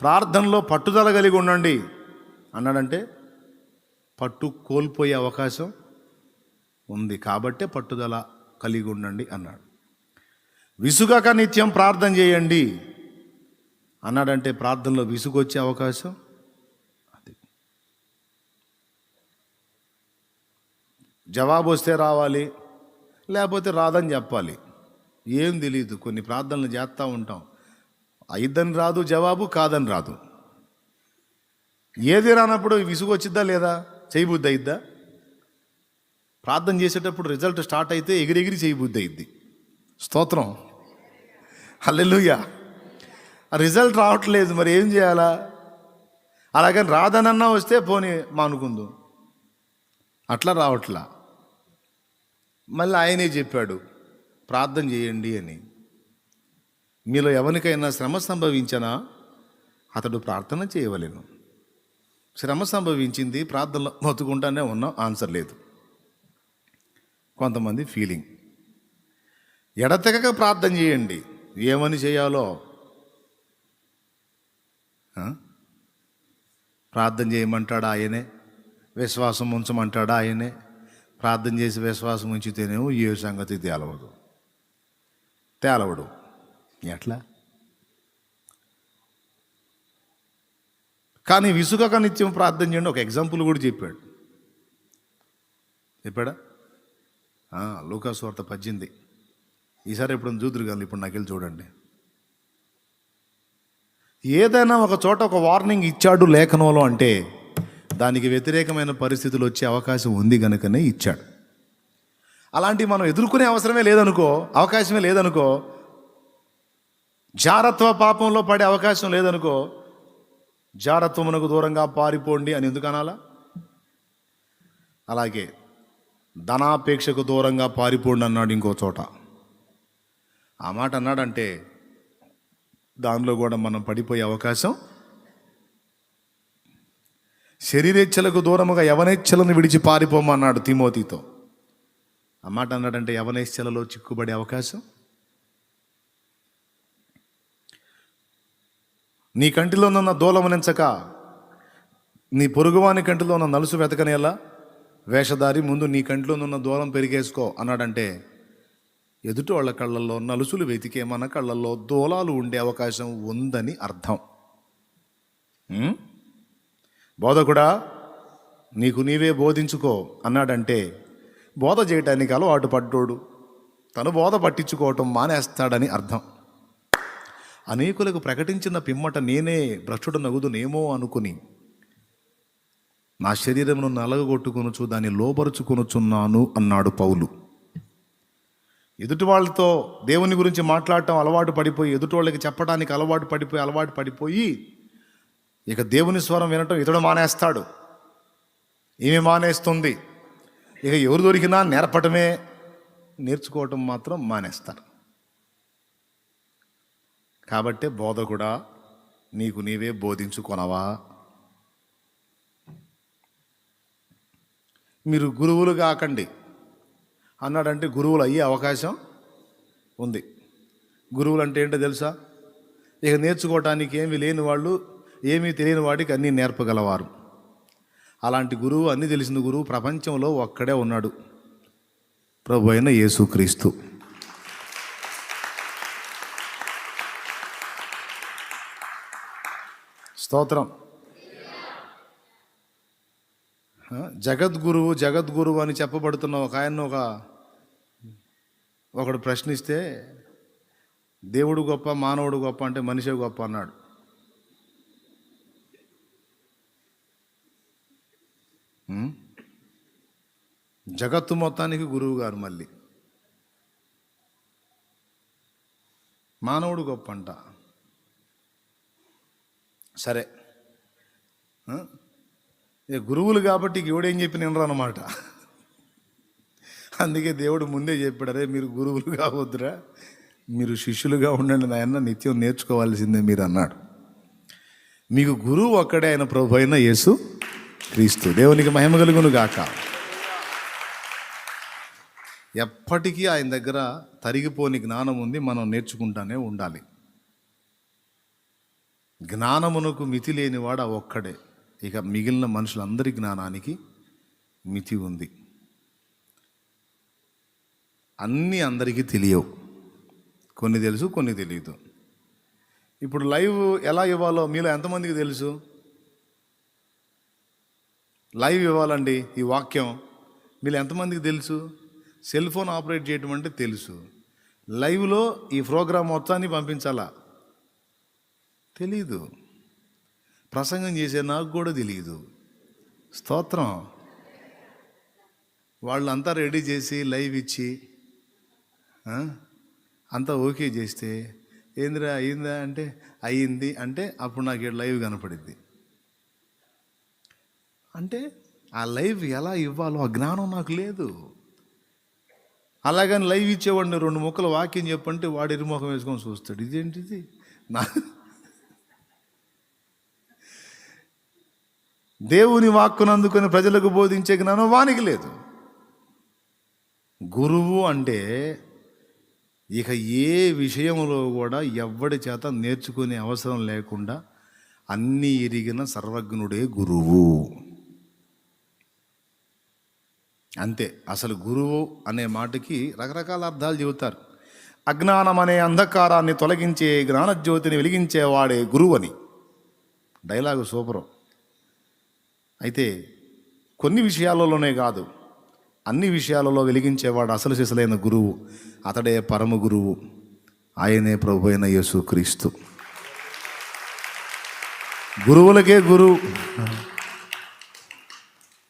ప్రార్థనలో పట్టుదల కలిగి ఉండండి. అన్నాడంటే పట్టు కోల్పోయే అవకాశం ఉంది కాబట్టే పట్టుదల కలిగి ఉండండి అన్నాడు. విసుగక నిత్యం ప్రార్థన చేయండి. అన్నాడంటే ప్రార్థనలో విసుగొచ్చే అవకాశం అది. జవాబు వస్తే రావాలి లేకపోతే రాదని చెప్పాలి. ఏం తెలియదు కొన్ని ప్రార్థనలు చేస్తూ ఉంటాం. అయిద్దని రాదు జవాబు కాదని రాదు. ఏది రానప్పుడు విసుగు వచ్చిద్దా లేదా? చేయబుద్ధి అయిద్దా? ప్రార్థన చేసేటప్పుడు రిజల్ట్ స్టార్ట్ అయితే ఎగిరెగిరి చేయబుద్ధి అయిద్ది. స్తోత్రం. హల్లెలూయా. రిజల్ట్ రావట్లేదు మరి ఏం చేయాలా? అలాగని రాదనన్నా వస్తే పోనీ మానుకుందు. అట్లా రావట్లా. మళ్ళీ ఆయనే చెప్పాడు ప్రార్థన చేయండి అని. మీలో ఎవరికైనా శ్రమ సంభవించనా అతడు ప్రార్థన చేయవలేను. శ్రమ సంభవించింది ప్రార్థనలో మొత్తుకుంటానే ఉన్నాం ఆన్సర్ లేదు. కొంతమంది ఫీలింగ్. ఎడతెగక ప్రార్థన చేయండి. ఏమని చేయాలో? ప్రార్థన చేయమంటాడా ఆయనే? విశ్వాసం ఉంచమంటాడా ఆయనే? ప్రార్థన చేసి విశ్వాసం ఉంచితేనేమో ఏ సంగతి తేలవదు. తేలవడు. ఎట్లా కానీ విసుగక నిత్యం ప్రార్థన చేయండి. ఒక ఎగ్జాంపుల్ కూడా చెప్పాడు. చెప్పాడా? లూకాస్ వార్త పద్దెనిమిది. ఈసారి ఎప్పుడు చూదురు కానీ ఇప్పుడు నాకెళ్ళి చూడండి. ఏదైనా ఒక చోట ఒక వార్నింగ్ ఇచ్చాడు లేఖనంలో అంటే దానికి వ్యతిరేకమైన పరిస్థితులు వచ్చే అవకాశం ఉంది కనుకనే ఇచ్చాడు. అలాంటివి మనం ఎదుర్కొనే అవసరమే లేదనుకో అవకాశమే లేదనుకో జారత్వ పాపంలో పడే అవకాశం లేదనుకో జారత్వమునకు దూరంగా పారిపోండి అని ఎందుకు అనాలా? అలాగే ధనాపేక్షకు దూరంగా పారిపోండి అన్నాడు ఇంకో చోట. ఆ మాట అన్నాడంటే దానిలో కూడా మనం పడిపోయే అవకాశం శరీరేచ్ఛలకు దూరముగా యవనేచ్ఛలను విడిచి పారిపోమన్నాడు తిమోతితో. ఆ మాట అన్నాడంటే యవనేచ్ఛలలో చిక్కుబడే అవకాశం? నీ కంటిలో ఉన్న దూలమనించక నీ పొరుగువాని కంటిలో ఉన్న నలుసు వెతకనేలా వేషధారి ముందు నీ కంటిలోనున్న దూలం పెరిగేసుకో అన్నాడంటే ఎదుటి వాళ్ళ కళ్ళల్లో నలుసులు వెతికే మన కళ్ళల్లో దూలాలు ఉండే అవకాశం ఉందని అర్థం. బోధకుడా నీకు నీవే బోధించుకో అన్నాడంటే బోధ చేయటానికి అలవాటు పడ్డోడు. తను బోధ పట్టించుకోవటం మానేస్తాడని అర్థం. అనేకులకు ప్రకటించిన పిమ్మట నేనే భ్రష్టుడు నగుదునేమో అనుకుని నా శరీరమును నలగొట్టుకొనుచు దాన్ని లోపరుచుకొనుచున్నాను అన్నాడు పౌలు. ఎదుటి వాళ్ళతో దేవుని గురించి మాట్లాడటం అలవాటు పడిపోయి ఎదుటి వాళ్ళకి చెప్పడానికి అలవాటు పడిపోయి అలవాటు పడిపోయి ఇక దేవుని స్వరం వినటం ఇతడు మానేస్తాడు. ఈమె మానేస్తుంది? ఇక ఎవరు దొరికినా నేర్పటమే నేర్చుకోవటం మాత్రం మానేస్తారు. కాబట్టే బోధ కూడా నీకు నీవే బోధించుకొనవా? మీరు గురువులు కాకండి. అన్నాడంటే గురువులు అయ్యే అవకాశం ఉంది. గురువులు అంటే ఏంటో తెలుసా? ఇక నేర్చుకోవటానికి ఏమీ లేని వాళ్ళు ఏమీ తెలియని వాడికి అన్నీ నేర్పగలవారు. అలాంటి గురువు అన్నీ తెలిసిన గురువు ప్రపంచంలో ఒక్కడే ఉన్నాడు. ప్రభు అయిన యేసుక్రీస్తు. స్తోత్రం. జగద్గురువు జగద్గురువు అని చెప్పబడుతున్న ఒక ఆయన ఒక ఒకడు ప్రశ్నిస్తే దేవుడు గొప్ప మానవుడు గొప్ప అంటే మనిషే గొప్ప అన్నాడు. జగత్తు మొత్తానికి గురువు గారు మళ్ళీ. మానవుడు గొప్ప అంట. సరే. ఇక గురువులు కాబట్టి ఎవడేం చెప్పిన వినరు అనమాట అందుకే దేవుడు ముందే చెప్పాడరే మీరు గురువులు కావద్దురా. మీరు శిష్యులుగా ఉండండి నాయన నిత్యం నేర్చుకోవాల్సిందే మీరు అన్నాడు. మీకు గురువు ఒక్కడే ఆయన ప్రభు అయిన యేసు క్రీస్తు. దేవునికి మహిమ కలుగును గాక. ఎప్పటికీ ఆయన దగ్గర తరిగిపోని జ్ఞానం ఉంది మనం నేర్చుకుంటానే ఉండాలి. జ్ఞానమునకు మితి లేనివాడు ఆ ఒక్కడే. ఇక మిగిలిన మనుషులందరి జ్ఞానానికి మితి ఉంది. అన్నీ అందరికీ తెలియవు. కొన్ని తెలుసు కొన్ని తెలియదు. ఇప్పుడు లైవ్ ఎలా ఇవ్వాలో మీలో ఎంతమందికి తెలుసు? లైవ్ ఇవ్వాలండి ఈ వాక్యం. మీరు ఎంతమందికి తెలుసు? సెల్ ఫోన్ ఆపరేట్ చేయటం అంటే తెలుసు. లైవ్లో ఈ ప్రోగ్రాం మొత్తాన్ని పంపించాలా? తెలీదు. ప్రసంగం చేసే నాకు కూడా తెలియదు స్తోత్రం. వాళ్ళంతా రెడీ చేసి లైవ్ ఇచ్చి అంతా ఓకే చేస్తే ఏందిరా అయిందా అంటే అయ్యింది అంటే అప్పుడు నాకు ఈడ లైవ్ కనపడింది అంటే ఆ లైవ్ ఎలా ఇవ్వాలో ఆ జ్ఞానం నాకు లేదు. అలాగని లైవ్ ఇచ్చేవాడిని రెండు ముక్కలు వాక్యం చెప్పంటే వాడు ఇరుముఖం వేసుకొని చూస్తాడు. ఇదేంటిది? నా దేవుని వాక్కును అందుకొని ప్రజలకు బోధించే జ్ఞానం వానికి లేదు. గురువు అంటే ఇక ఏ విషయంలో కూడా ఎవ్వడి చేత నేర్చుకునే అవసరం లేకుండా అన్నీ ఎరిగిన సర్వజ్ఞుడే గురువు. అంతే. అసలు గురువు అనే మాటకి రకరకాల అర్థాలు చెబుతారు. అజ్ఞానం అనే అంధకారాన్ని తొలగించే జ్ఞానజ్యోతిని వెలిగించేవాడే గురువు అని డైలాగు సూపరు. అయితే కొన్ని విషయాలలోనే కాదు. అన్ని విషయాలలో వెలిగించేవాడు అసలు సిసలైన గురువు. అతడే పరమ గురువు. ఆయనే ప్రభు అయిన యేసు క్రీస్తు గురువులకే గురువు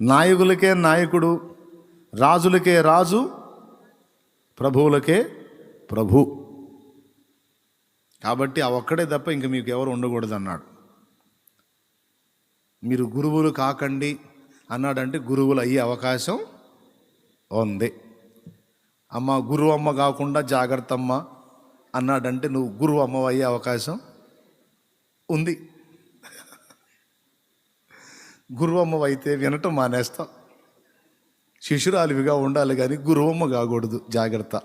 నాయకులకే నాయకుడు. రాజులకే రాజు. ప్రభువులకే ప్రభు. కాబట్టి ఆ ఒక్కడే తప్ప ఇంక మీకు ఎవరు ఉండకూడదు అన్నాడు మీరు గురువులు కాకండి అన్నాడంటే గురువులు అయ్యే అవకాశం ఉంది. అమ్మ గురువు అమ్మ కాకుండా జాగ్రత్త అమ్మ అన్నాడంటే నువ్వు గురువు అమ్మ అయ్యే అవకాశం ఉంది. గురువు అమ్మ అయితే వినటం మానేస్తాం. శిశురాలివిగా ఉండాలి కానీ గురువమ్మ కాకూడదు జాగ్రత్త.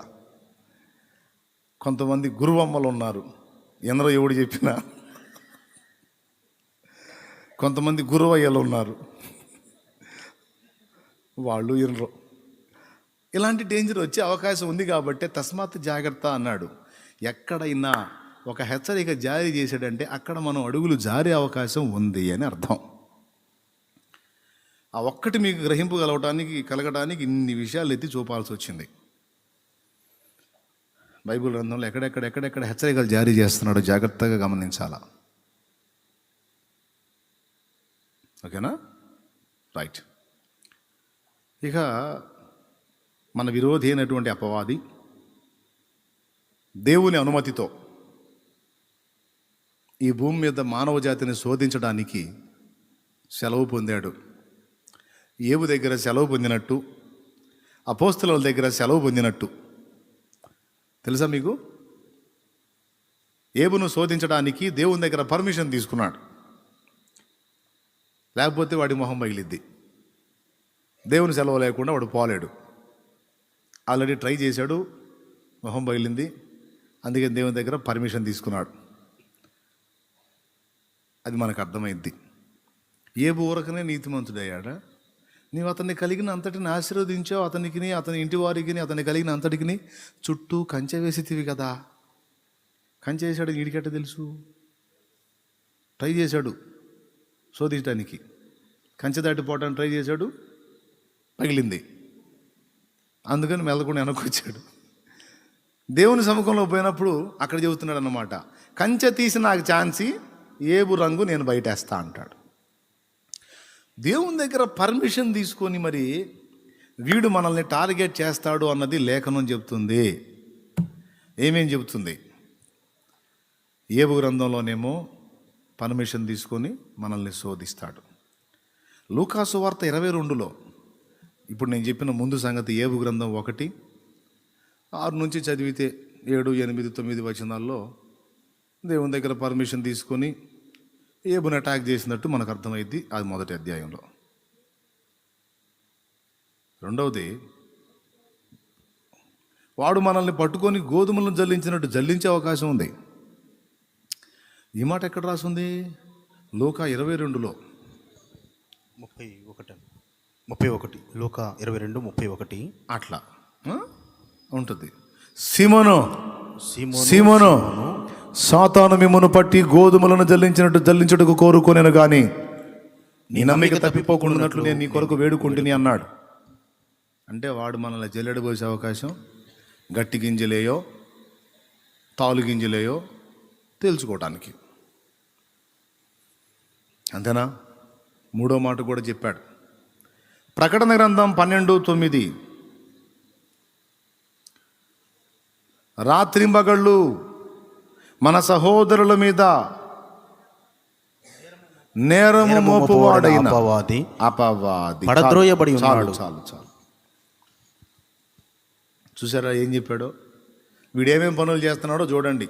కొంతమంది గురువమ్మలు ఉన్నారు. ఎందరో ఎవడు చెప్పినా కొంతమంది గురువయ్యలు ఉన్నారు. వాళ్ళు ఇనరు ఇలాంటి డేంజర్ వచ్చే అవకాశం ఉంది కాబట్టి తస్మాత్ జాగ్రత్త అన్నాడు. ఎక్కడైనా ఒక హెచ్చరిక జారీ చేశాడంటే అక్కడ మనం అడుగులు జారే అవకాశం ఉంది అని అర్థం. ఆ ఒక్కటి మీకు గ్రహింపు కలగటానికి కలగడానికి ఇన్ని విషయాలు ఎత్తి చూపాల్సి వచ్చింది. బైబిల్ గ్రంథంలో ఎక్కడెక్కడ ఎక్కడెక్కడ హెచ్చరికలు జారీ చేస్తున్నాడో జాగ్రత్తగా గమనించాలా? ఓకేనా? రైట్. ఇక మన విరోధి అయినటువంటి అపవాది దేవుని అనుమతితో ఈ భూమి మీద మానవ జాతిని శోధించడానికి సెలవు పొందాడు. ఏవు దగ్గర సెలవు పొందినట్టు అపోస్తుల దగ్గర సెలవు పొందినట్టు. తెలుసా మీకు? ఏబును శోధించడానికి దేవుని దగ్గర పర్మిషన్ తీసుకున్నాడు. లేకపోతే వాడి మొహం పగిలిద్ది. దేవుని సెలవు లేకుండా వాడు పోలేడు. ఆల్రెడీ ట్రై చేశాడు మొహం పగిలింది. అందుకే దేవుని దగ్గర పర్మిషన్ తీసుకున్నాడు. అది మనకు అర్థమైంది ఏ బూరకనే నీతిమంతుడయ్యాడా? నీవు అతన్ని కలిగిన అంతటిని ఆశీర్వదించావు అతనికి అతని ఇంటి వారికి అతన్ని కలిగిన అంతటికి చుట్టూ కంచె వేసితివి కదా. కంచె వేసాడు వీడికట్ట తెలుసు? ట్రై చేశాడు. శోధించడానికి. కంచె దాటిపోవడానికి ట్రై చేశాడు పగిలింది. అందుకని మెల్లకుండా వెనక్కొచ్చాడు దేవుని సముఖంలో పోయినప్పుడు అక్కడ చెబుతున్నాడు అన్నమాట కంచె తీసి నాకు ఛాన్సీ ఏబు రంగు నేను బయటేస్తా అంటాడు. దేవుని దగ్గర పర్మిషన్ తీసుకొని మరి వీడు మనల్ని టార్గెట్ చేస్తాడు అన్నది లేఖనం చెబుతుంది. ఏమేం చెబుతుంది? ఏబు గ్రంథంలోనేమో పర్మిషన్ తీసుకొని మనల్ని శోధిస్తాడు. లూకాసు వార్త ఇరవై రెండులో ఇప్పుడు నేను చెప్పిన ముందు సంగతి ఏబు గ్రంథం ఒకటి ఆరు నుంచి చదివితే ఏడు ఎనిమిది తొమ్మిది వచనాల్లో దేవుని దగ్గర పర్మిషన్ తీసుకొని ఏబుని అటాక్ చేసినట్టు మనకు అర్థమైంది అది మొదటి అధ్యాయంలో. రెండవది వాడు మనల్ని పట్టుకొని గోధుమలను జల్లించినట్టు జల్లించే అవకాశం ఉంది. ఈ మాట ఎక్కడ రాసింది? లోక ఇరవై రెండులో. ముప్పై ఒకటి. ముప్పై ఒకటి. లోక ఇరవై రెండు ముప్పై ఒకటి. అట్లా? ఉంటుంది. సిమోను. సీమోను సాతాను మిమ్మను పట్టి గోధుమలను జల్లించినట్టు జల్లించుటకు కోరుకోనేను గాని నీ నమ్మిక తప్పిపోకుండా నేను నీ కొరకు వేడుకుంటుని అన్నాడు. అంటే వాడు మనల్ని జల్లెడ పోసే అవకాశం? గట్టి గింజలేయో తాలు గింజలేయో తెలుసుకోవటానికి అంతేనా? మూడో మాట కూడా చెప్పాడు. ప్రకటన గ్రంథం పన్నెండు తొమ్మిది. రాత్రింబగళ్ళు మన సహోదరుల మీద నేరము మోపువాడైన అపవాది అపవాది. పడద్రోయబడి చాలు. చాలు చాలు. చూసారా ఏం చెప్పాడో? వీడేమేం పనులు చేస్తున్నాడో చూడండి.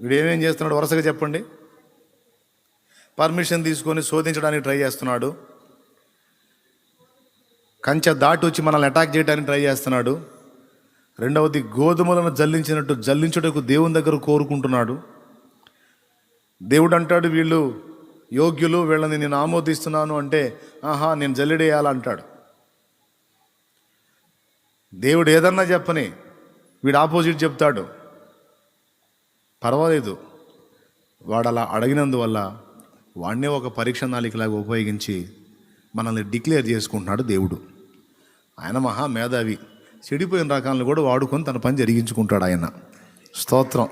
వీడేమేం చేస్తున్నాడో వరుసగా చెప్పండి. పర్మిషన్ తీసుకొని శోధించడానికి ట్రై చేస్తున్నాడు. కంచె దాటి వచ్చి మనల్ని అటాక్ చేయడానికి ట్రై చేస్తున్నాడు. రెండవది గోధుమలను జల్లించినట్టు జల్లించుటకు దేవుని దగ్గర కోరుకుంటున్నాడు. దేవుడు అంటాడు వీళ్ళు యోగ్యులు వీళ్ళని నేను ఆమోదిస్తున్నాను అంటే ఆహా నేను జల్లిడేయాలంటాడు దేవుడు ఏదన్నా చెప్పని వీడు ఆపోజిట్ చెప్తాడు. పర్వాలేదు. వాడు అలా అడిగినందువల్ల వాడినే ఒక పరీక్ష నాలికలాగా ఉపయోగించి మనల్ని డిక్లేర్ చేసుకుంటున్నాడు దేవుడు. ఆయన మహా మేధావి. చెడిపోయిన రకాలను కూడా వాడుకొని తన పని జరిగించుకుంటాడు ఆయన. స్తోత్రం.